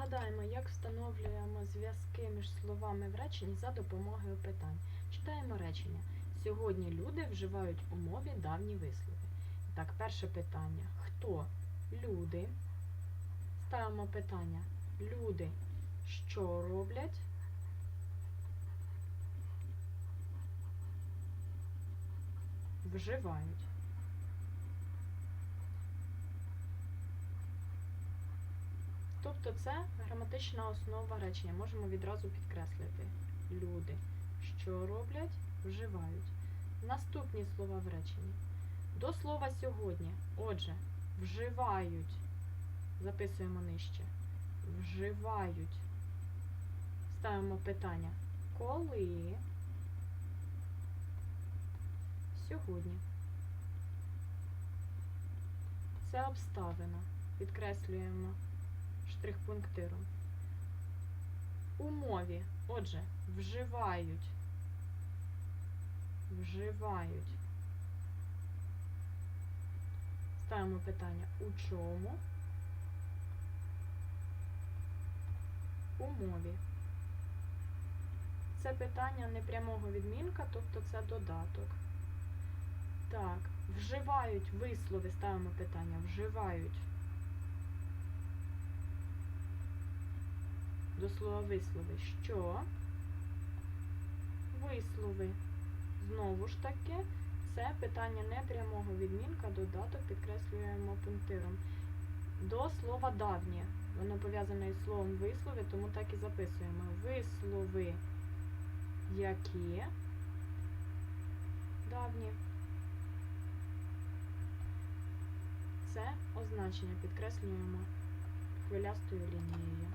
Згадаємо, як встановлюємо зв'язки між словами в реченні за допомогою питань. Читаємо речення. Сьогодні люди вживають у мові давні вислови. Так, перше питання. Хто? Люди. Ставимо питання. Люди що роблять? Вживають. Тобто це граматична основа речення. Можемо відразу підкреслити. Люди, що роблять, вживають. Наступні слова в реченні. До слова сьогодні. Отже, вживають. Записуємо нижче. Вживають. Ставимо питання. Коли? Сьогодні. Це обставина. Підкреслюємо штрих-пунктиром. У мові. Отже, вживають. Вживають. Ставимо питання у чому? У мові. Це питання непрямого відмінка, тобто це додаток. Так, вживають вислови, ставимо питання, вживають. До слова вислови. Що? Вислови. Знову ж таки, це питання непрямого відмінка, додаток підкреслюємо пунктиром. До слова давнє. Воно пов'язане із словом вислови, тому так і записуємо. Вислови, які давні. Це означення підкреслюємо хвилястою лінією.